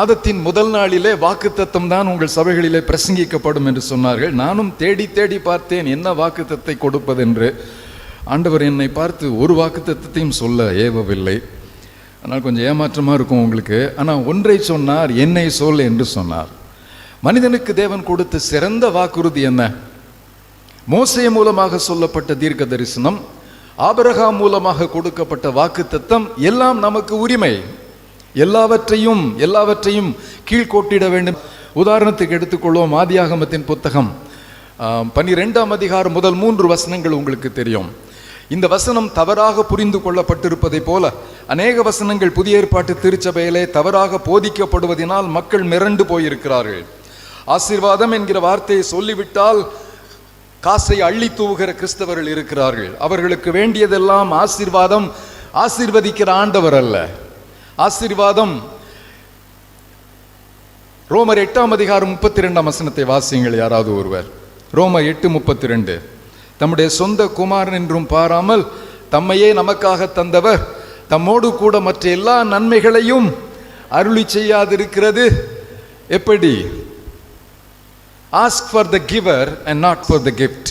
மாதத்தின் முதல் நாளிலே வாக்குத்தத்தம் தான் உங்கள் சபைகளிலே பிரசங்கிக்கப்படும் என்று சொன்னார்கள். நானும் தேடி தேடி பார்த்தேன் என்ன வாக்குத்தத்தை கொடுப்பதென்று. ஆண்டவர் என்னை பார்த்து ஒரு வாக்குத்தத்தையும் சொல்ல ஏவவில்லை. ஆனால் கொஞ்சம் ஏமாற்றமாக இருக்கும் உங்களுக்கு. ஆனால் ஒன்றை சொன்னார் என்னை சொல் என்று சொன்னார். மனிதனுக்கு தேவன் கொடுத்த சிறந்த வாக்குறுதி என்ன? மோசை மூலமாக சொல்லப்பட்ட தீர்க்க தரிசனம் ஆபரகா மூலமாக கொடுக்கப்பட்ட வாக்குத்தத்தம் எல்லாம் நமக்கு உரிமை. எல்லாவற்றையும் எல்லாவற்றையும் கீழ்கோட்டிட வேண்டும். உதாரணத்துக்கு எடுத்துக்கொள்வோம் ஆதியாகமத்தின் புத்தகம். பன்னிரெண்டாம் அதிகாரம் முதல் மூன்று வசனங்கள் உங்களுக்கு தெரியும். இந்த வசனம் தவறாக புரிந்து கொள்ளப்பட்டிருப்பதைப் போல அநேக வசனங்கள் புதிய ஏற்பாட்டு திருச்சபையிலே தவறாக போதிக்கப்படுவதனால் மக்கள் மிரண்டு போயிருக்கிறார்கள். ஆசீர்வாதம் என்கிற வார்த்தையை சொல்லிவிட்டால் காசை அள்ளி தூவுகிற கிறிஸ்தவர்கள் இருக்கிறார்கள். அவர்களுக்கு வேண்டியதெல்லாம் ஆசீர்வாதம் ஆசீர்வதிக்கிற ஆண்டவர் அல்ல. ஆசீர்வாதம். ரோமர் எட்டாம் அதிகாரம் முப்பத்தி ரெண்டாம் வசனத்தை வாசியுங்கள் யாராவது ஒருவர். ரோமர் எட்டு முப்பத்தி ரெண்டு தம்முடைய சொந்த குமாரன் என்றும் பாராமல் தம்மையே நமக்காக தந்தவர். தம்மோடு கூட மற்ற எல்லா நன்மைகளையும் அருளி செய்யாதிருக்கிறது. எப்படி? Ask for the giver and not for the gift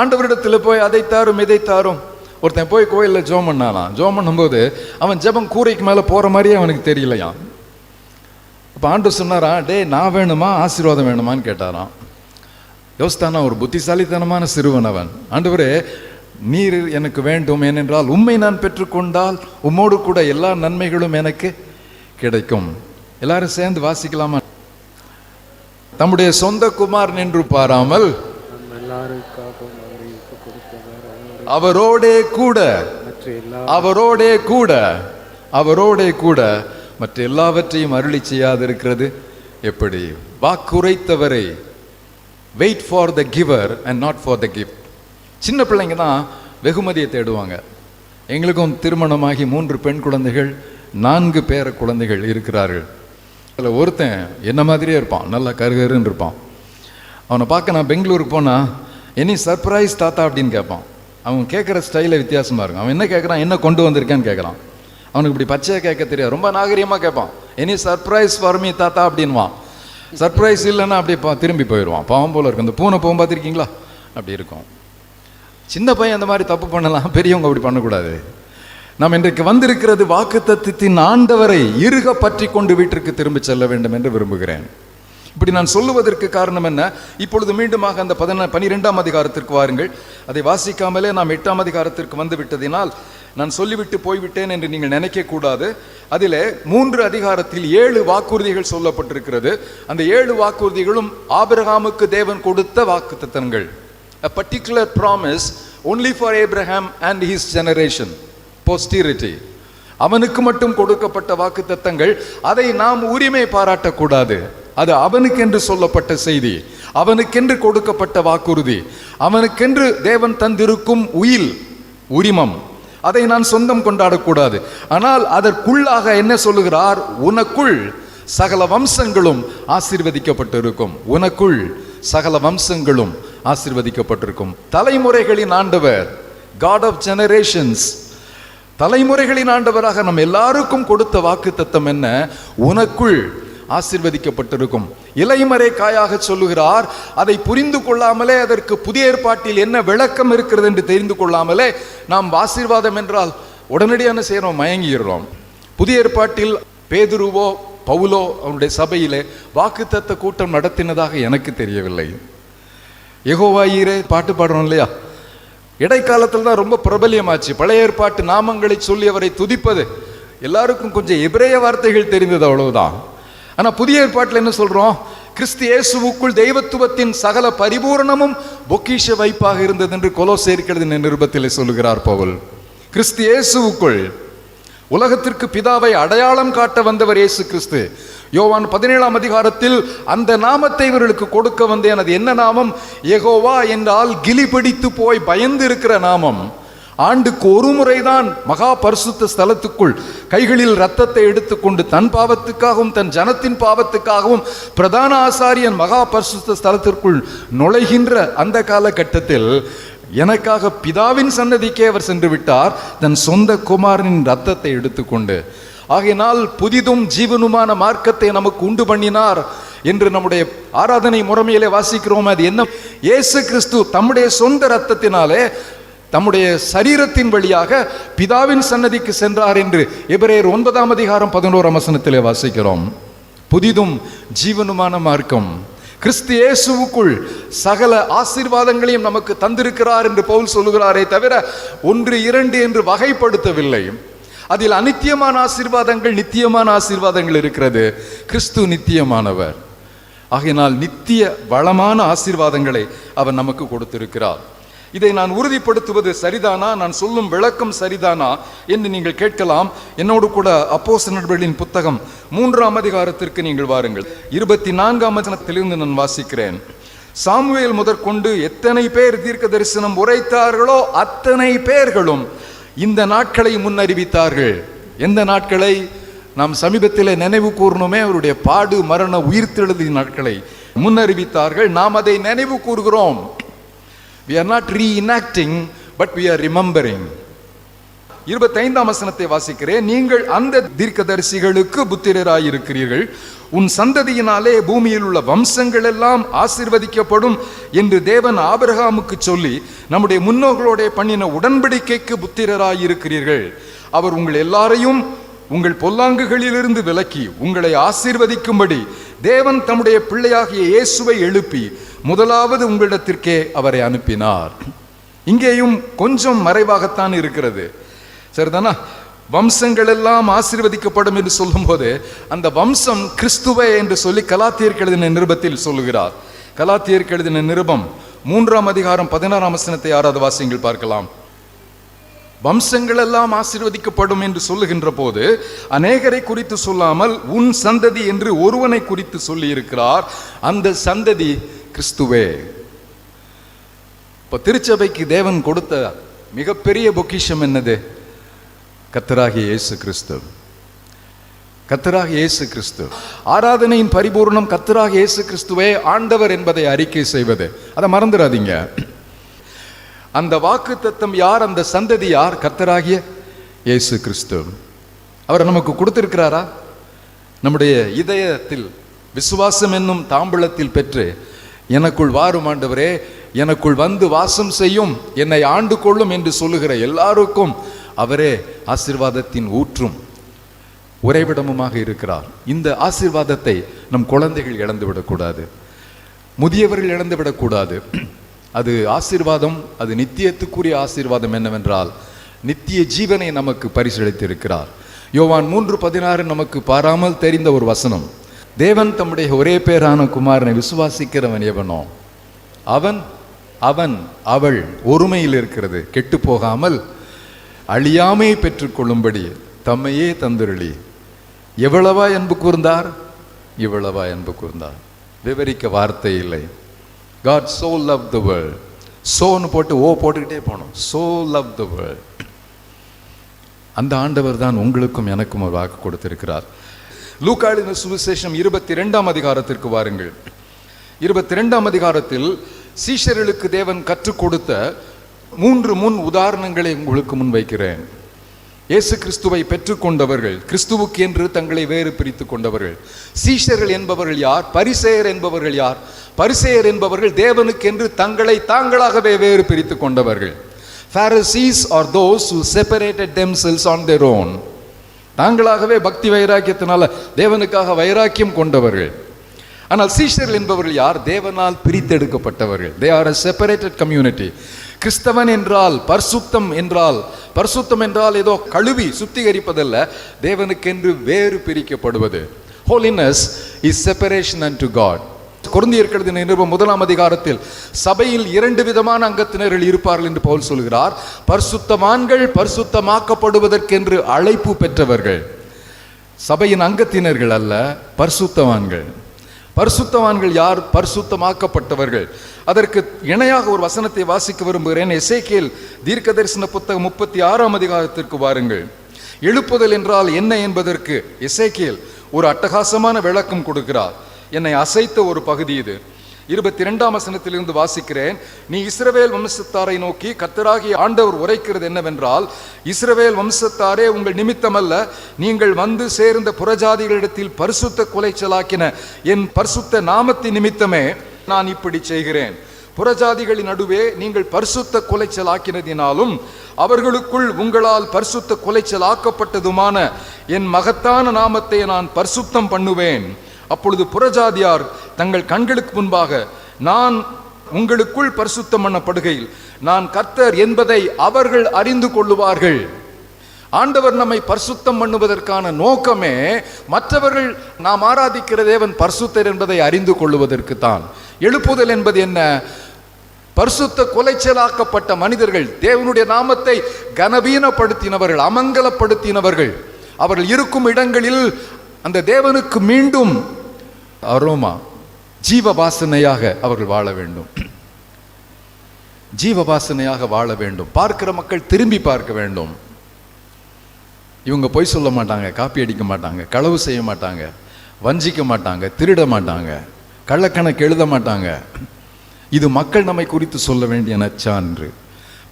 ஆண்டவரிடத்தில் போய் அதை தாரும் இதை தாரும் ஒருத்தன் போய் கோயிலில் ஜோம் பண்ணானா ஜோம் பண்ணும்போது அவன் ஜெபம் கூரைக்கு மேலே போகிற மாதிரியே அவனுக்கு தெரியலையாம். அப்போ ஆண்டு சொன்னாரா டே நான் வேணுமா ஆசீர்வாதம் வேணுமான்னு கேட்டாராம். யோசித்தானா ஒரு புத்திசாலித்தனமான சிறுவன் அவன். ஆண்டவரே நீர் எனக்கு வேண்டும் ஏனென்றால் உண்மை நான் பெற்றுக்கொண்டால் உம்மோடு கூட எல்லா நன்மைகளும் எனக்கு கிடைக்கும். எல்லாரும் சேர்ந்து வாசிக்கலாமா? தம்முடைய சொந்த குமார் நின்று பாராமல் எல்லாருக்காகவும் அவரோடே கூட அவரோடே கூட அவரோடே கூட மற்ற எல்லாவற்றையும் அருளி செய்யாதிருக்கிறது. எப்படி? வாக்குரைத்தவரை wait for the giver and not for the gift சின்ன பிள்ளைங்க தான் வெகுமதியை தேடுவாங்க. எங்களுக்கும் திருமணமாகி மூன்று பெண் குழந்தைகள் நான்கு பேர குழந்தைகள் இருக்கிறார்கள். அதில் ஒருத்தன் என்ன மாதிரியே இருப்பான் நல்லா கருகருன்னு இருப்பான். அவனை பார்க்க நான் பெங்களூருக்கு போனால் எனி சர்ப்ரைஸ் தாத்தா அப்படின்னு கேட்பான். அவன் கேட்குற ஸ்டைலில் வித்தியாசமாக இருக்கும். அவன் என்ன கேட்குறான் என்ன கொண்டு வந்திருக்கேன்னு கேட்குறான் அவனுக்கு இப்படி பச்சையாக கேட்க தெரியாது. ரொம்ப நாகரிகமாக கேட்பான். எனி சர்ப்ரைஸ் ஃபார் மீ தாத்தா? அப்படின்வான் சர்ப்ரைஸ் இல்லைன்னா அப்படியே பா திரும்பி போயிடுவான். பாவம் போல இருக்கும் இந்த பூனை போகும் பார்த்துருக்கீங்களா? அப்படி இருக்கும். சின்ன பையன் அந்த மாதிரி தப்பு பண்ணலாம். பெரியவங்க அப்படி பண்ணக்கூடாது. நாம் இன்றைக்கு வந்திருக்கிறது வாக்குத்தத்தத்தின் ஆண்டவரை இறுக பற்றி கொண்டு வீட்டிற்கு திரும்பி செல்ல வேண்டும் என்று விரும்புகிறேன். இப்படி நான் சொல்லுவதற்கு காரணம் என்ன? இப்பொழுது மீண்டுமாக அந்த பதின பனிரெண்டாம் அதிகாரத்திற்கு வாருங்கள். அதை வாசிக்காமலே நாம் எட்டாம் அதிகாரத்திற்கு வந்து விட்டதினால் நான் சொல்லிவிட்டு போய்விட்டேன் என்று நீங்கள் நினைக்கக்கூடாது அதில் அதிலே மூன்று அதிகாரத்தில் ஏழு வாக்குறுதிகள் சொல்லப்பட்டிருக்கிறது. அந்த ஏழு வாக்குறுதிகளும் ஆபிரகாமுக்கு தேவன் கொடுத்த வாக்குத்தத்தங்கள். A particular promise only for Abraham and his generation posterity. அவனுக்கு மட்டும் கொடுக்கப்பட்ட வாக்குத்தத்தங்கள். அதை நாம் உரிமை பாராட்டக்கூடாது. அது அவனுக்கென்று சொல்லப்பட்ட செய்தி. அவனுக்கென்று கொடுக்கப்பட்ட வாக்குறுதி. அவனுக்கென்று தேவன் தந்திருக்கும் உயில் உரிமம். அதை நான் சொந்தம் கொண்டாடக்கூடாது. ஆனால் அதற்குள்ளாக என்ன சொல்லுகிறார்? உனக்குள் சகல வம்சங்களும் ஆசீர்வதிக்கப்பட்டிருக்கும். உனக்குள் சகல வம்சங்களும் ஆசீர்வதிக்கப்பட்டிருக்கும். தலைமுறைகளின் ஆண்டவர் காட் ஆஃப் ஜெனரேஷன்ஸ் தலைமுறைகளின் ஆண்டவராக நம் எல்லாருக்கும் கொடுத்த வாக்கு தத்தம் என்ன? உனக்குள் ஆசிர்வதிக்கப்பட்டிருக்கும். இலைமறை காயாக சொல்லுகிறார் அதை புரிந்து கொள்ளாமலே அதற்கு புதிய ஏற்பாட்டில் என்ன விளக்கம் இருக்கிறது என்று தெரிந்து கொள்ளாமலே நாம் ஆசீர்வாதம் என்றால் உடனடியான செய்கிறோம் மயங்கிடுறோம். புதிய ஏற்பாட்டில் பேதுருவோ பவுலோ அவனுடைய சபையிலே வாக்குத்தத்த கூட்டம் நடத்தினதாக எனக்கு தெரியவில்லை. எகோவாயிரே பாட்டு பாடுறோம் இல்லையா? இடைக்காலத்தில் தான் ரொம்ப பிரபலியமாச்சு. பழைய ஏற்பாட்டு நாமங்களை சொல்லி அவரை துதிப்பது. எல்லாருக்கும் கொஞ்சம் எபிரேய வார்த்தைகள் தெரிந்தது அவ்வளவுதான். ஆனா புதிய ஏற்பாட்டில் என்ன சொல்றோம்? கிறிஸ்து இயேசுவுக்குள் தெய்வத்துவத்தின் சகல பரிபூரணமும் பொக்கிஷ வைப்பாக இருந்தது என்று கொலோசேர்க்கிறது நிருபத்தில் சொல்லுகிறார் பவுல். கிறிஸ்து இயேசுவுக்குள் உலகத்திற்கு பிதாவை அடையாளம் காட்ட வந்தவர் இயேசு கிறிஸ்து. யோவான் பதினேழாம் அதிகாரத்தில் அந்த நாமத்தை இவர்களுக்கு கொடுக்க வந்தேன். அது என்ன நாமம்? எகோவா என்றால் கிலி பிடித்து போய் பயந்து இருக்கிற நாமம். ஆண்டுக்கு ஒரு முறைதான் மகா பரிசுத்த ஸ்தலத்துக்குள் கைகளில் ரத்தத்தை எடுத்துக்கொண்டு தன் பாவத்துக்காகவும் தன் ஜனத்தின் பாவத்துக்காகவும் பிரதான ஆசாரியன் மகா பரிசுத்த ஸ்தலத்திற்குள் நுழைகின்ற அந்த காலகட்டத்தில் எனக்காக பிதாவின் சன்னதிக்கே அவர் சென்று விட்டார். தன் சொந்த குமாரனின் ரத்தத்தை எடுத்துக்கொண்டு ஆகையினால் புதிதும் ஜீவனுமான மார்க்கத்தை நமக்கு உண்டு பண்ணினார் என்று நம்முடைய ஆராதனை முறைமையிலே வாசிக்கிறோம். அது என்ன? இயேசு கிறிஸ்து தம்முடைய சொந்த ரத்தத்தினாலே தம்முடைய சரீரத்தின் வழியாக பிதாவின் சன்னதிக்கு சென்றார் என்று எபிரேயர் ஒன்பதாம் அதிகாரம் பதினோராம் வசனத்திலே வாசிக்கிறோம். புதிதும் ஜீவனுமான மார்க்கம். கிறிஸ்து இயேசுவுக்குள் சகல ஆசீர்வாதங்களையும் நமக்கு தந்திருக்கிறார் என்று பவுல் சொல்லுகிறாரே தவிர ஒன்று இரண்டு என்று வகைப்படுத்தவில்லை. அதில் அநித்தியமான ஆசீர்வாதங்கள் நித்தியமான ஆசீர்வாதங்கள் இருக்கிறது. கிறிஸ்து நித்தியமானவர். ஆகையினால் நித்திய வளமான ஆசீர்வாதங்களை அவர் நமக்கு கொடுத்திருக்கிறார். இதை நான் உறுதிப்படுத்துவது சரிதானா? நான் சொல்லும் விளக்கம் சரிதானா? என்று நீங்கள் கேட்கலாம். என்னோடு கூட அப்போஸ் நண்பர்களின் புத்தகம் மூன்றாம் அதிகாரத்திற்கு நீங்கள் வாருங்கள். இருபத்தி நான்காம் வசனத்திலிருந்து நான் வாசிக்கிறேன். சாமுவேல் முதற்கொண்டு எத்தனை பேர் தீர்க்க தரிசனம் உரைத்தார்களோ அத்தனை பேர்களும் இந்த நாட்களை முன்னறிவித்தார்கள். எந்த நாட்களை? நாம் சமீபத்தில் நினைவு கூறணுமே அவருடைய பாடு மரண உயிர்த்தெழுதி நாட்களை முன்னறிவித்தார்கள். நாம் அதை நினைவு கூறுகிறோம் we are not reenacting but we are remembering. இருபத்தைந்தாம் வசனத்தை வாசிக்கிறேன். நீங்கள் அந்த தீர்க்கதரிசிகளுக்கு புத்திரராயிருக்கிறீர்கள். உன் சந்ததியினாலே பூமியில் உள்ள வம்சங்கள் எல்லாம் ஆசீர்வதிக்கப்படும் என்று தேவன் ஆபிரகாமுக்கு சொல்லி நம்முடைய முன்னோர்களோட பண்ணின உடன்படிக்கைக்கு புத்திரராயிருக்கிறீர்கள். அவர் உங்கள் எல்லாரையும் உங்கள் பொல்லாங்குகளிலிருந்து விலக்கி உங்களை ஆசீர்வதிக்கும்படி தேவன் தம்முடைய பிள்ளையாகிய இயேசுவை எழுப்பி முதலாவது உங்களிடத்திற்கே அவரை அனுப்பினார். இங்கேயும் கொஞ்சம் மறைவாகத்தான் இருக்கிறது. சரிதானா? வம்சங்கள் எல்லாம் ஆசீர்வதிக்கப்படும் என்று சொல்லும்போது அந்த வம்சம் கிறிஸ்துவே என்று சொல்லி கலாத்தியர் எழுதின நிருபத்தில் சொல்லுகிறார். கலாத்தியருக்கு எழுதின நிருபம் மூன்றாம் அதிகாரம் பதினாறாம் வசனத்தை யாராவது வாசியங்கள் பார்க்கலாம். வம்சங்கள் எல்லாம் ஆசீர்வதிக்கப்படும் என்று சொல்லுகின்ற போது அநேகரை குறித்து சொல்லாமல் உன் சந்ததி என்று ஒருவனை குறித்து சொல்லி இருக்கிறார் அந்த சந்ததி கிறிஸ்துவே. இப்போ திருச்சபைக்கு தேவன் கொடுத்த மிகப்பெரிய பொக்கிஷம் என்னது? கத்தராகிய இயேசு கிறிஸ்து. கத்தராக இயேசு கிறிஸ்து. ஆராதனையின் பரிபூர்ணம் கத்தராக இயேசு கிறிஸ்துவே ஆண்டவர் என்பதை அறிக்கை செய்வது. அதை மறந்துடாதீங்க. அந்த வாக்கு தத்தம் யார் அந்த சந்ததி யார்? கத்தராகிய இயேசு கிறிஸ்து. அவர் நமக்கு கொடுத்திருக்கிறாரா? நம்முடைய இதயத்தில் விசுவாசம் என்னும் தாம்பளத்தில் பெற்று எனக்குள் வாரும் ஆண்டவரே எனக்குள் வந்து வாசம் செய்யும் என்னை ஆண்டு கொள்ளும் என்று சொல்லுகிற எல்லாருக்கும் அவரே ஆசீர்வாதத்தின் ஊற்றும் உறைவிடமுமாக இருக்கிறார். இந்த ஆசீர்வாதத்தை நம் குழந்தைகள் இழந்து விடக்கூடாது. முதியவர்கள் இழந்து விடக்கூடாது. அது ஆசீர்வாதம் அது நித்தியத்துக்குரிய ஆசீர்வாதம் என்னவென்றால் நித்திய ஜீவனை நமக்கு பரிசளித்திருக்கிறார். யோவான் மூன்று பதினாறு நமக்கு பாராமல் தெரிந்த ஒரு வசனம். தேவன் தம்முடைய ஒரே பேரான குமாரனை விசுவாசிக்கிறவன் எவனோ அவன் அவன் அவள் ஒருமையில் இருக்கிறது கெட்டு போகாமல் அழியாமை பெற்றுக்கொள்ளும்படி தம்மையே தந்துருளி. எவ்வளவா அன்பு கூர்ந்தார்? இவ்வளவா அன்பு கூர்ந்தார். விவரிக்க வார்த்தை இல்லை. God so love the world சோன்னு போட்டு ஓ போட்டுக்கிட்டே போனோம். சோ லவ் த வேர்ல்ட் அந்த ஆண்டவர் தான் உங்களுக்கும் எனக்கும் ஒரு வாக்கு கொடுத்திருக்கிறார். லூக்காளின சுவிசேஷம் இருபத்தி ரெண்டாம் அதிகாரத்திற்கு வாருங்கள். இருபத்தி ரெண்டாம் அதிகாரத்தில் சீஷர்களுக்கு தேவன் கற்றுக் கொடுத்த மூன்று முன் உதாரணங்களை உங்களுக்கு முன்வைக்கிறேன் இயேசு கிறிஸ்துவை பெற்றுக்கொண்டவர்கள் கிறிஸ்துவுக்கு என்று தங்களை வேறு பிரித்து கொண்டவர்கள். சீஷர்கள் என்பவர்கள் யார்? பரிசேயர் என்பவர்கள் யார்? பரிசேயர் என்பவர்கள் தேவனுக்கு என்று தங்களை தாங்களாகவே வேறு பிரித்து கொண்டவர்கள். Pharisees are those who separated themselves on their own. தாங்களாகவே பக்தி வைராக்கியத்தினால தேவனுக்காக வைராக்கியம் கொண்டவர்கள். ஆனால் சீஷர்கள் என்பவர்கள் யார்? தேவனால் பிரித்தெடுக்கப்பட்டவர்கள். They are a separated community கிறிஸ்தவன் என்றால் பர்சுத்தம் என்றால் பர்சுத்தம் என்றால் ஏதோ கழுவி சுத்திகரிப்பதல்ல தேவனுக்கென்று வேறு பிரிக்கப்படுவது. Holiness is separation and to God God நிருபம் முதலாம் அதிகாரத்தில் சபையில் இரண்டு விதமான அங்கத்தினர்கள் இருப்பார்கள் என்று பவுல் சொல்கிறார். பரிசுத்தமான்கள் பரிசுத்தமாக்கப்படுவதற்கென்று அழைப்பு பெற்றவர்கள். சபையின் அங்கத்தினர்கள் அல்ல பரிசுத்தவான்கள். பரிசுத்தவான்கள் யார்? பரிசுத்தமாக்கப்பட்டவர்கள். அதற்கு இணையாக ஒரு வசனத்தை வாசிக்க விரும்புகிறேன். எசேக்கியேல் தீர்க்க தரிசன புத்தகம் முப்பத்தி ஆறாம் அதிகாரத்திற்கு வாருங்கள். எழுப்புதல் என்றால் என்ன என்பதற்கு எசேக்கியேல் ஒரு அட்டகாசமான விளக்கம் கொடுக்கிறார். என்னை அசைத்த ஒரு பகுதி இது. இருபத்தி இரண்டாம் வசனத்திலிருந்து வாசிக்கிறேன். நீ இஸ்ரவேல் வம்சத்தாரை நோக்கி கத்தராகி ஆண்டவர் உரைக்கிறது என்னவென்றால் இஸ்ரவேல் வம்சத்தாரே உங்கள் நிமித்தமல்ல நீங்கள் வந்து சேர்ந்த புறஜாதிகளிடத்தில் பரிசுத்த குலைச்சலாக்கின என் பரிசுத்த நாமத்தின் நிமித்தமே நான் இப்படி செய்கிறேன். புறஜாதிகளின் நடுவே நீங்கள் பரிசுத்த குலைச்சல் ஆக்கினதினாலும் அவர்களுக்குள் உங்களால் பரிசுத்த குலைச்சல் ஆக்கப்பட்டதுமான என் மகத்தான நாமத்தை நான் பரிசுத்தம் பண்ணுவேன். அப்பொழுது புறஜாதியார் தங்கள் கண்களுக்கு முன்பாக நான் உங்களுக்குள் பரிசுத்தம் பண்ணப்படுகையில் நான் கர்த்தர் என்பதை அவர்கள் அறிந்து கொள்ளுவார்கள். ஆண்டவர் நம்மை பரிசுத்தம் பண்ணுவதற்கான நோக்கமே மற்றவர்கள் நாம் ஆராதிக்கிற தேவன் பரிசுத்தர் என்பதை அறிந்து கொள்வதற்கு தான் எழுப்புதல் என்பது என்ன? பரிசுத்த கொலைச்சலாக்கப்பட்ட மனிதர்கள் தேவனுடைய நாமத்தை கனவீனப்படுத்தினவர்கள் அமங்கலப்படுத்தினவர்கள். அவர்கள் இருக்கும் இடங்களில் அந்த தேவனுக்கு மீண்டும் அரோமா ஜீவ வாசனையாக அவர்கள் வாழ வேண்டும். ஜீவ வாசனையாக வாழ வேண்டும். பார்க்கிற மக்கள் திரும்பி பார்க்க வேண்டும். இவங்க பொய் சொல்ல மாட்டாங்க காப்பி அடிக்க மாட்டாங்க களவு செய்ய மாட்டாங்க வஞ்சிக்க மாட்டாங்க திருட மாட்டாங்க கள்ளக்கணக்கு எழுத மாட்டாங்க. இது மக்கள் நம்மை குறித்து சொல்ல வேண்டிய நச்சான்று.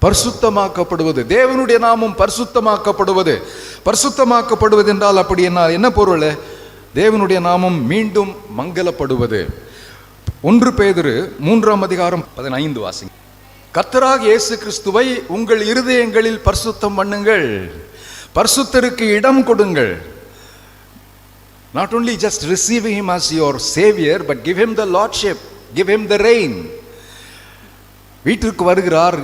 பரிசுத்தமாக்கப்படுவது தேவனுடைய நாமும் பரிசுத்தமாக்கப்படுவது பரிசுத்தமாக்கப்படுவது என்றால் அப்படி என்ன என்ன பொருள்? தேவனுடைய நாமம் மீண்டும் மங்கலப்படுவது ஒன்று பேதுரு மூன்றாம் அதிகாரம் பதினைந்து வாசி கத்தராக இயேசு கிறிஸ்துவை உங்கள் இருதயங்களில் பரிசுத்தம் பண்ணுங்கள். பரிசுத்தருக்கு இடம் கொடுங்கள். Not only just receive him as your saviour but give him the lordship give him the reign வீட்டிற்கு வருகிறார்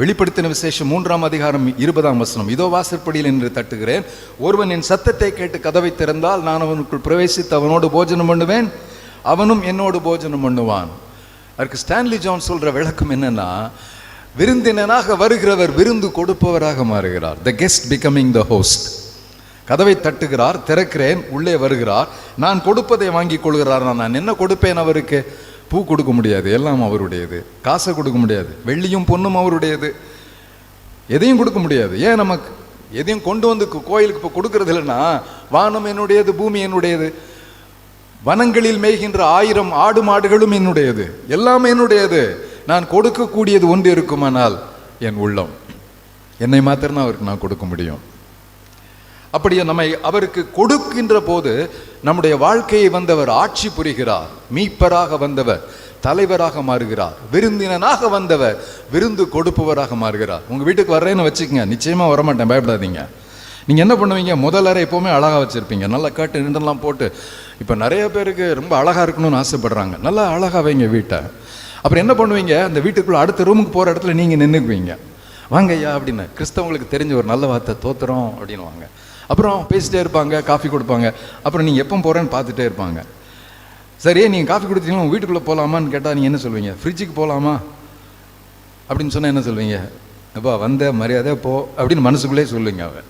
வெளிப்படுத்தின விசேஷம் மூன்றாம் அதிகாரம் இருபதாம் வசனம். இதோ வாசற்படியில் என்று தட்டுகிறேன். ஒருவன் என் சத்தத்தை கேட்டு கதவை திறந்தால் நான் அவனுக்குள் பிரவேசித்து அவனோடு போஜனம் பண்ணுவேன். அவனும் என்னோடு போஜனம் பண்ணுவான். அதற்கு ஸ்டான்லி ஜான் சொல்ற விளக்கம் என்னன்னா விருந்தினனாக வருகிறவர் விருந்து கொடுப்பவராக மாறுகிறார். The guest becoming the host கதவை தட்டுகிறார் திறக்கிறேன் உள்ளே வருகிறார். நான் கொடுப்பதை வாங்கி கொள்கிறார். நான் என்ன கொடுப்பேன் அவருக்கு? பூ கொடுக்க முடியாது எல்லாம் அவருடையது. காசை கொடுக்க முடியாது வெள்ளியும் பொண்ணும் அவருடையது. எதையும் கொடுக்க முடியாது. ஏன் நமக்கு எதையும் கொண்டு வந்து கோயிலுக்கு இப்போ கொடுக்கறது இல்லைன்னா வானம் என்னுடையது பூமி என்னுடையது. வனங்களில் மேய்கின்ற ஆயிரம் ஆடு மாடுகளும் என்னுடையது. எல்லாமே என்னுடையது. நான் கொடுக்கக்கூடியது ஒன்று இருக்குமானால் என் உள்ளம். என்னை மாத்திரம் அவருக்கு நான் கொடுக்க முடியும். அப்படியே நம்மை அவருக்கு கொடுக்கின்ற போது நம்முடைய வாழ்க்கையை வந்தவர் ஆட்சி புரிகிறார் மீட்பராக வந்தவர் தலைவராக மாறுகிறார் விருந்தினனாக வந்தவர் விருந்து கொடுப்பவராக மாறுகிறார். உங்கள் வீட்டுக்கு வர்றேன்னு வச்சுக்கங்க நிச்சயமாக வரமாட்டேன் பயப்படாதீங்க. நீங்கள் என்ன பண்ணுவீங்க? முதல் அறை எப்போவுமே அழகாக வச்சுருப்பீங்க. நல்லா கட்டு நின்றுலாம் போட்டு இப்போ நிறைய பேருக்கு ரொம்ப அழகாக இருக்கணும்னு ஆசைப்படுறாங்க. நல்லா அழகாக வைங்க வீட்டை. அப்புறம் என்ன பண்ணுவீங்க? அந்த வீட்டுக்குள்ளே அடுத்த ரூமுக்கு போகிற இடத்துல நீங்கள் நின்றுக்குவீங்க வாங்க ஐயா அப்படின்னு. கிறிஸ்தவங்களுக்கு தெரிஞ்ச ஒரு நல்ல வார்த்தை தோத்துறோம் அப்படின்னு வாங்க. அப்புறம் பேசிட்டே இருப்பாங்க காஃபி கொடுப்பாங்க. அப்புறம் நீங்கள் எப்போ போகிறேன்னு பார்த்துட்டே இருப்பாங்க. சரி நீங்கள் காஃபி கொடுத்தீங்கன்னா வீட்டுக்குள்ளே போகலாமான்னு கேட்டால் நீங்கள் என்ன சொல்லுவீங்க ஃப்ரிட்ஜுக்கு போகலாமா அப்படின்னு சொன்னால் என்ன சொல்லுவீங்க அப்பா வந்த மரியாதை போ அப்படின்னு மனசுக்குள்ளே சொல்லுவீங்க அவன்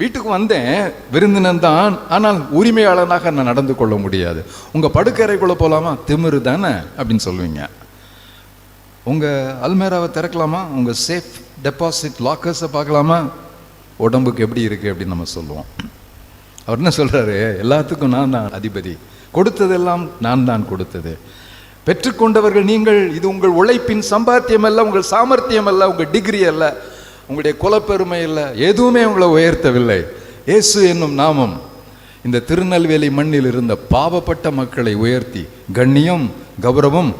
வீட்டுக்கு வந்தேன் விருந்தினன் தான் ஆனால் உரிமையாளனாக நான் நடந்து கொள்ள முடியாது. உங்கள் படுக்கறைக்குள்ளே போகலாமா திமிரு தானே அப்படின்னு சொல்லுவீங்க. உங்கள் அல்மேராவை திறக்கலாமா? உங்கள் சேஃப் டெபாசிட் லாக்கர்ஸை பார்க்கலாமா? உடம்புக்கு எப்படி இருக்குது அப்படின்னு நம்ம சொல்லுவோம். அவர் என்ன சொல்கிறாரு எல்லாத்துக்கும் நான் தான் அதிபதி. கொடுத்ததெல்லாம் நான் தான் கொடுத்தது. பெற்றுக்கொண்டவர்கள் நீங்கள் இது உங்கள் உழைப்பின் சம்பாத்தியம் அல்ல உங்கள் சாமர்த்தியம் அல்ல உங்கள் டிகிரி அல்ல உங்களுடைய குலப்பெருமை அல்ல எதுவுமே உங்களை உயர்த்தவில்லை. இயேசு என்னும் நாமம். இந்த திருநெல்வேலி மண்ணில் இருந்த பாவப்பட்ட மக்களை உயர்த்தி கண்ணியம் கௌரவம்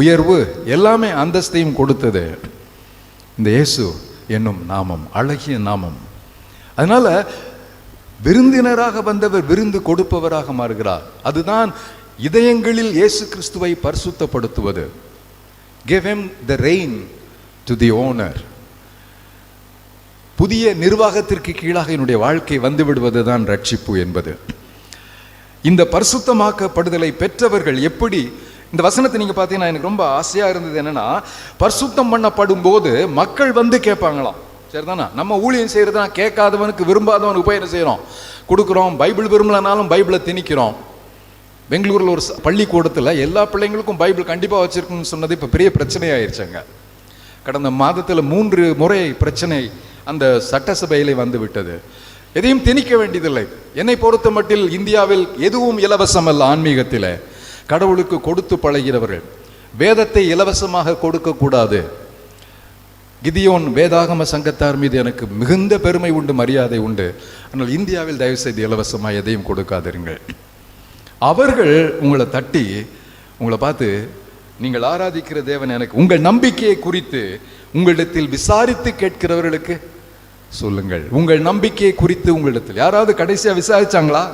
உயர்வு எல்லாமே அந்தஸ்தையும் கொடுத்தது. இந்த இயேசு என்னும் நாமம் அழகிய நாமம். அதனால் விருந்தினராக வந்தவர் விருந்து கொடுப்பவராக மாறுகிறார். அதுதான் இதயங்களில் இயேசு கிறிஸ்துவை பரிசுத்தப்படுத்துவது. Give them the reign to the owner புதிய நிர்வாகத்திற்கு கீழாக என்னுடைய வாழ்க்கை வந்து விடுவதுதான் ரட்சிப்பு என்பது. இந்த பரிசுத்தமாக்கப்படுதலை பெற்றவர்கள் எப்படி இந்த வசனத்தை நீங்கள் பார்த்தீங்கன்னா எனக்கு ரொம்ப ஆசையாக இருந்தது என்னென்னா பரிசுத்தம் பண்ணப்படும் போது மக்கள் வந்து கேட்பாங்களாம். சரிதானா? நம்ம ஊழியம் செய்யறதுனா கேட்காதவனுக்கு விரும்பாதவனுக்கு போய் என்ன செய்கிறோம் கொடுக்குறோம். பைபிள் விரும்பலனாலும் பைபிளை திணிக்கிறோம். பெங்களூரில் ஒரு பள்ளிக்கூடத்தில் எல்லா பிள்ளைங்களுக்கும் பைபிள் கண்டிப்பாக வச்சுருக்குன்னு சொன்னது இப்போ பெரிய பிரச்சனையாயிருச்சுங்க. கடந்த மாதத்தில் மூன்று முறை பிரச்சனை அந்த சட்டசபையில் வந்து விட்டது. எதையும் திணிக்க வேண்டியதில்லை. என்னை பொறுத்த மட்டில் இந்தியாவில் எதுவும் இலவசம் அல்ல ஆன்மீகத்தில். கடவுளுக்கு கொடுத்து பழகிறவர்கள். வேதத்தை இலவசமாக கொடுக்கக்கூடாது. கிதியோன் வேதாகம சங்கத்தார் மீது எனக்கு மிகுந்த பெருமை உண்டு மரியாதை உண்டு. ஆனால் இந்தியாவில் தயவு செய்து இலவசமாக எதையும் கொடுக்காதிருங்கள் அவர்கள் உங்களை தட்டி உங்களை பார்த்து நீங்கள் ஆராதிக்கிற தேவன் எனக்கு உங்கள் நம்பிக்கையை குறித்து உங்களிடத்தில் விசாரித்து கேட்கிறவர்களுக்கு சொல்லுங்கள். உங்கள் நம்பிக்கையை குறித்து உங்களிடத்தில். யாராவது கடைசியாக விசாரிச்சாங்களா?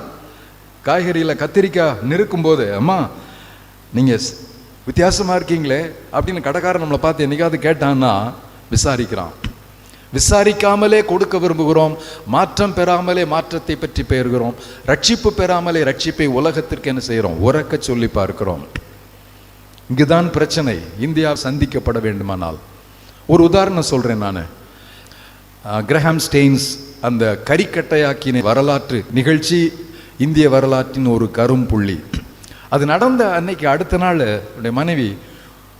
காய்கறியில் கத்திரிக்காய் நெருக்கும் போது அம்மா நீங்கள் வித்தியாசமாக இருக்கீங்களே அப்படின்னு கடைக்காரன் நம்மளை பார்த்து என்னைக்காவது கேட்டான்னா விசாரிக்கிறான். விசாரிக்காமலே கொடுக்க விரும்புகிறோம் மாற்றம் பெறாமலே மாற்றத்தை பற்றி பெறுகிறோம் ரட்சிப்பு பெறாமலே ரட்சிப்பை உலகத்திற்கு என்ன செய்கிறோம்? உறக்க சொல்லி பார்க்கிறோம். இங்குதான் பிரச்சனை. இந்தியா சந்திக்கப்பட வேண்டுமானால். ஒரு உதாரணம் சொல்றேன் நான். கிரஹாம் ஸ்டெயின்ஸ் அந்த கரிக்கட்டையாக்கின வரலாற்று நிகழ்ச்சி இந்திய வரலாற்றின் ஒரு கரும்புள்ளி. அது நடந்த அன்னைக்கு அடுத்த நாள் என்னுடைய மனைவி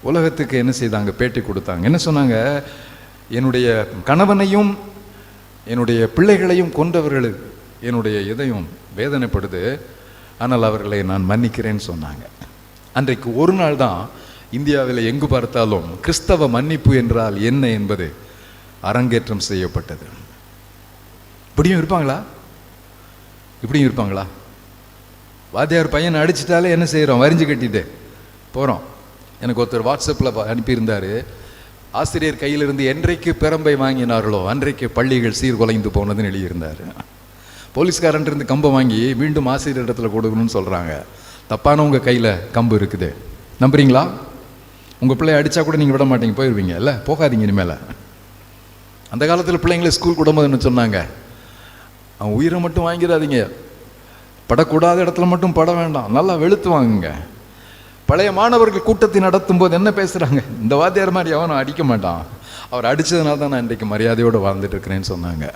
உலகத்துக்கு என்ன செய்தாங்க? பேட்டி கொடுத்தாங்க. என்ன சொன்னாங்க? என்னுடைய கணவனையும் என்னுடைய பிள்ளைகளையும் கொன்றவர்கள் என்னுடைய இதயம் வேதனைப்படுது. ஆனால் அவர்களை நான் மன்னிக்கிறேன்னு சொன்னாங்க. அன்றைக்கு ஒரு நாள் தான் இந்தியாவில் எங்கு பார்த்தாலும் கிறிஸ்தவ மன்னிப்பு என்றால் என்ன என்பது அரங்கேற்றம் செய்யப்பட்டது. இப்படியும் இருப்பாங்களா? இப்படியும் இருப்பாங்களா? வாத்தியார் பையனை அடிச்சிட்டாலே என்ன செய்கிறோம் வரிஞ்சு கட்டிட்டு போகிறோம் எனக்கு ஒருத்தர் வாட்ஸ்அப்பில் அனுப்பியிருந்தார். ஆசிரியர் கையிலிருந்து என்றைக்கு பெரம்பை வாங்கினார்களோ அன்றைக்கு பள்ளிகள் சீர்குலைந்து போனதுன்னு எழுதியிருந்தார். போலீஸ்காரன் இருந்து கம்பை வாங்கி மீண்டும் ஆசிரியர் இடத்துல கொடுக்கணும்னு சொல்கிறாங்க தப்பானவங்க கையில் கம்பு இருக்குது. நம்புறீங்களா? உங்கள் பிள்ளைய அடித்தா கூட நீங்கள் விட மாட்டீங்க போயிடுவீங்க இல்லை போகாதீங்க இனிமேல். அந்த காலத்தில் பிள்ளைங்களை ஸ்கூல் விடும்போதுன்னு சொன்னாங்க. அவன் உயிரை மட்டும் வாங்கிடாதீங்க. படக்கூடாத இடத்துல மட்டும் பட வேண்டாம். நல்லா வெளுத்து வாங்குங்க. பழைய மாணவர்கள் கூட்டத்தை நடத்தும் போது என்ன பேசுகிறாங்க இந்த வாத்தியார் மாதிரி அவனும் அடிக்க மாட்டான். அவர் அடித்ததுனால தான் நான் இன்றைக்கு மரியாதையோடு வாழ்ந்துட்டு இருக்கிறேன்னு சொன்னாங்க.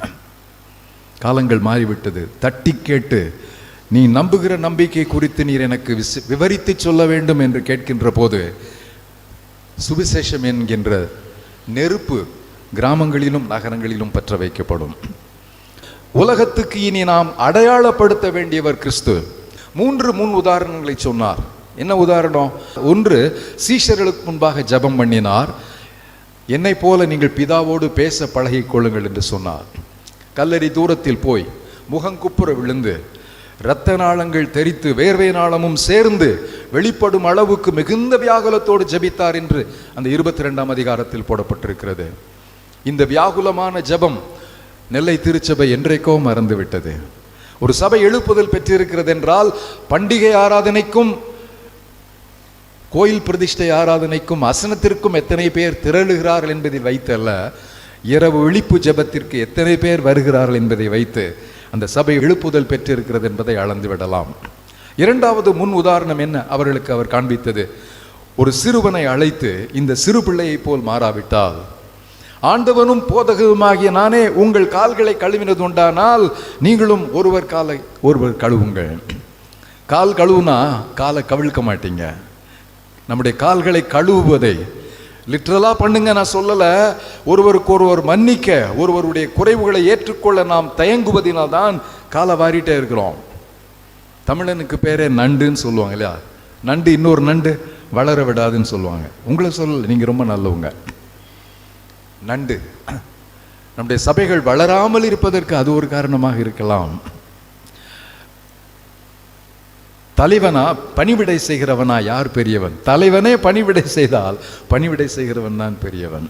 காலங்கள் மாறிவிட்டது. தட்டி கேட்டு நீ நம்புகிற நம்பிக்கை குறித்து நீர் எனக்கு விசி விவரித்து சொல்ல வேண்டும் என்று கேட்கின்ற போது சுவிசேஷம் என்கின்ற நெருப்பு கிராமங்களிலும் நகரங்களிலும் பற்ற வைக்கப்படும். உலகத்துக்கு இனி நாம் அடையாளப்படுத்த வேண்டியவர் கிறிஸ்து. மூன்று முன் உதாரணங்களை சொன்னார். என்ன உதாரணம்? ஒன்று சீஷர்களுக்கு முன்பாக ஜெபம் பண்ணினார். என்னை போல நீங்கள் பிதாவோடு பேச பழகிக் கொள்ளுங்கள் என்று சொன்னார். கல்லறி தூரத்தில் போய் முகங்குப்புற விழுந்து இரத்த நாளங்கள் தெரித்து வேர்வை நாளமும் சேர்ந்து வெளிப்படும் அளவுக்கு மிகுந்த வியாகுலத்தோடு ஜெபித்தார் என்று அந்த இருபத்தி ரெண்டாம் அதிகாரத்தில் போடப்பட்டிருக்கிறது. இந்த வியாகுலமான ஜெபம் நெல்லை திருச்சபை என்றைக்கோ மறந்து விட்டது ஒரு சபை எழுப்புதல் பெற்றிருக்கிறது என்றால் பண்டிகை ஆராதனைக்கும் கோயில் பிரதிஷ்டை ஆராதனைக்கும் அசனத்திற்கும் எத்தனை பேர் திரளுகிறார்கள் என்பதை வைத்தல்ல இரவு விழிப்பு ஜெபத்திற்கு எத்தனை பேர் வருகிறார்கள் என்பதை வைத்து அந்த சபை எழுப்புதல் பெற்றிருக்கிறது என்பதை அளந்து விடலாம். இரண்டாவது முன் உதாரணம் என்ன அவர்களுக்கு அவர் காண்பித்தது. ஒரு சிறுவனை அழைத்து இந்த சிறு பிள்ளையைப் போல் மாறாவிட்டால் ஆண்டவனும் போதகவுமாகிய நானே உங்கள் கால்களை கழுவினது உண்டானால் நீங்களும் ஒருவர் காலை ஒருவர் கழுவுங்கள். கால் கழுவுனா காலை கவிழ்க்க மாட்டீங்க. நம்முடைய கால்களை கழுவுவதை. லிட்ரலாக பண்ணுங்க நான் சொல்லலை. ஒருவருக்கு ஒருவர் மன்னிக்க ஒருவருடைய குறைவுகளை ஏற்றுக்கொள்ள நாம் தயங்குவதினால் தான் காலை வாரிட்டே இருக்கிறோம். தமிழனுக்கு பேரே நண்டுன்னு சொல்லுவாங்க இல்லையா? நண்டு இன்னொரு நண்டு வளர விடாதுன்னு சொல்லுவாங்க. உங்களை சொல்ல நீங்கள் ரொம்ப நல்லவங்க. நண்டு. நம்முடைய சபைகள் வளராமல் இருப்பதற்கு அது ஒரு காரணமாக இருக்கலாம். தலைவனா பணிவிடை செய்கிறவனா யார் பெரியவன்? தலைவனே பணிவிடை செய்தால் பணிவிடை செய்கிறவன் தான் பெரியவன்.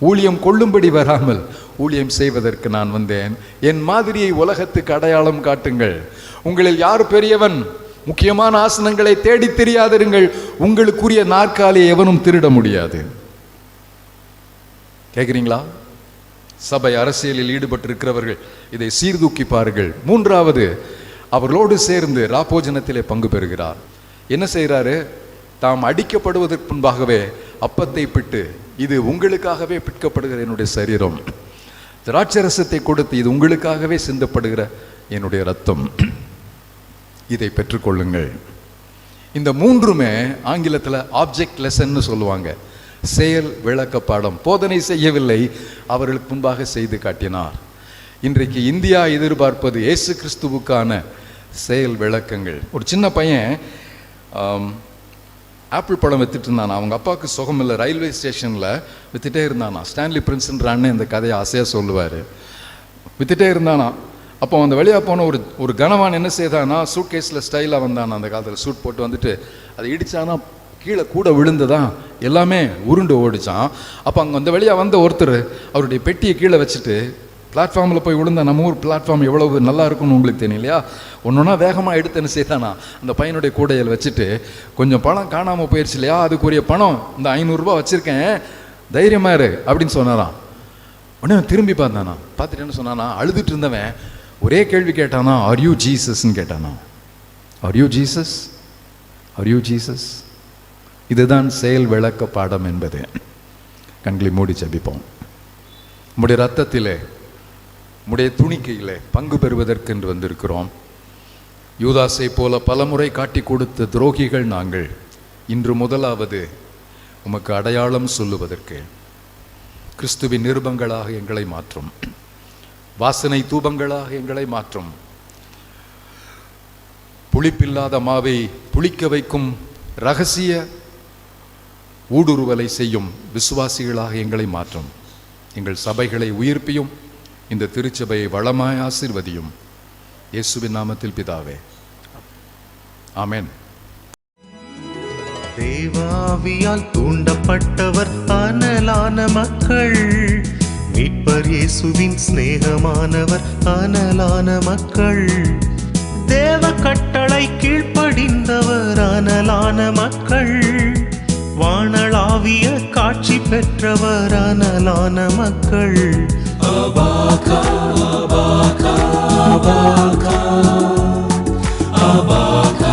ஊழியம் கொள்ளும்படி வராமல் ஊழியம் செய்வதற்கு நான் வந்தேன். என் மாதிரியை உலகத்துக்கு அடையாளம் காட்டுங்கள். உங்களில் யார் பெரியவன்? முக்கியமான ஆசனங்களை தேடி தெரியாதிருங்கள். உங்களுக்குரிய நாற்காலியை எவனும் திருட முடியாது. கேட்குறீங்களா சபை அரசியலில் ஈடுபட்டிருக்கிறவர்கள் இதை சீர்தூக்கி பாருங்கள். மூன்றாவது அவர்களோடு சேர்ந்து ராப்போஜனத்திலே பங்கு பெறுகிறார். என்ன செய்கிறாரு? தாம் அடிக்கப்படுவதற்கு முன்பாகவே அப்பத்தை பிட்டு இது உங்களுக்காகவே பிற்கப்படுகிற என்னுடைய சரீரம். திராட்சரசத்தை கொடுத்து இது உங்களுக்காகவே சிந்தப்படுகிற என்னுடைய ரத்தம். இதை பெற்றுக்கொள்ளுங்கள். இந்த மூன்றுமே ஆங்கிலத்தில் ஆப்ஜெக்ட் லெசன்னு சொல்லுவாங்க. செயல் விளக்க பாடம். போதனை செய்யவில்லை. அவர்களுக்கு முன்பாக செய்து காட்டினார். இன்றைக்கு இந்தியா எதிர்பார்ப்பது இயேசு கிறிஸ்துவுக்கான செயல் விளக்கங்கள். ஒரு சின்ன பையன் ஆப்பிள் பழம் வித்துட்டு இருந்தான்? அவங்க அப்பாவுக்கு சுகம் இல்லை ரயில்வே ஸ்டேஷனில் வித்துட்டே இருந்தானா? ஸ்டான்லி பிரின்ஸ்ன்ற அண்ணன் இந்த கதையை ஆசையாக சொல்லுவார். வித்துட்டே இருந்தானா? அப்போ அந்த வழியாக போன ஒரு ஒரு கனவான் என்ன செய்தானா சூட் கேஸில் ஸ்டைலாக வந்தானா அந்த காலத்தில். சூட் போட்டு வந்துட்டு அதை இடித்தானா கீழே கூட விழுந்ததான் எல்லாமே உருண்டு ஓடிச்சான். அப்போ அங்கே அந்த வழியாக வந்த ஒருத்தர் அவருடைய பெட்டியை கீழே வச்சுட்டு பிளாட்ஃபார்மில் போய் விழுந்த நம்ம ஊர் பிளாட்ஃபார்ம் எவ்வளவு நல்லா இருக்கும்னு உங்களுக்கு தெரியும் இல்லையா? ஒன்று வேகமாக எடுத்து என்ன செய்தானா? அந்த பையனுடைய கூடையில் வச்சுட்டு கொஞ்சம் பணம் காணாமல் போயிடுச்சு இல்லையா? அதுக்குரிய பணம் இந்த ஐநூறுரூபா வச்சுருக்கேன். தைரியமா இரு அப்படின்னு சொன்னாரான் உடனே அவன் திரும்பி பார்த்தானா? பார்த்துட்டு என்ன சொன்னானா? அழுதுட்டு இருந்தவன் ஒரே கேள்வி கேட்டானா ஆர் யூ ஜீசஸ்ன்னு கேட்டானா. Are you Jesus are you Jesus இதுதான் செயல் விளக்க பாடம் என்பது. கண்களை மூடி ஜபிப்போம். நம்முடைய ரத்தத்திலே உடைய துணிக்கையில் பங்கு பெறுவதற்கென்று வந்திருக்கிறோம். யூதாசை போல பலமுறை காட்டி கொடுத்த துரோகிகள் நாங்கள். இன்று முதலாவது உமக்கு அடையாளம் சொல்லுவதற்கு. கிறிஸ்துவின் நிருபங்களாக எங்களை மாற்றும். வாசனை தூபங்களாக எங்களை மாற்றும். புளிப்பில்லாத மாவை புளிக்க வைக்கும் ரகசிய ஊடுருவலை செய்யும் விசுவாசிகளாக எங்களை மாற்றும். எங்கள் சபைகளை உயிர்ப்பியும் இந்த திருச்சபையை வளமாய் ஆசிர்வதியும். இயேசுவின் நாமத்தில் பிதாவே. ஆமேன். தேவாவியால் தூண்டப்பட்டவர் அனலான மக்கள். மீட்பர் இயேசுவின் சிநேகமானவர் அனலான மக்கள். தேவ கட்டளை கீழ்ப்படிந்தவர் அனலான மக்கள். வானளாவிய காட்சி பெற்றவர் அனலான மக்கள். Abaka, abaka, abaka, abaka.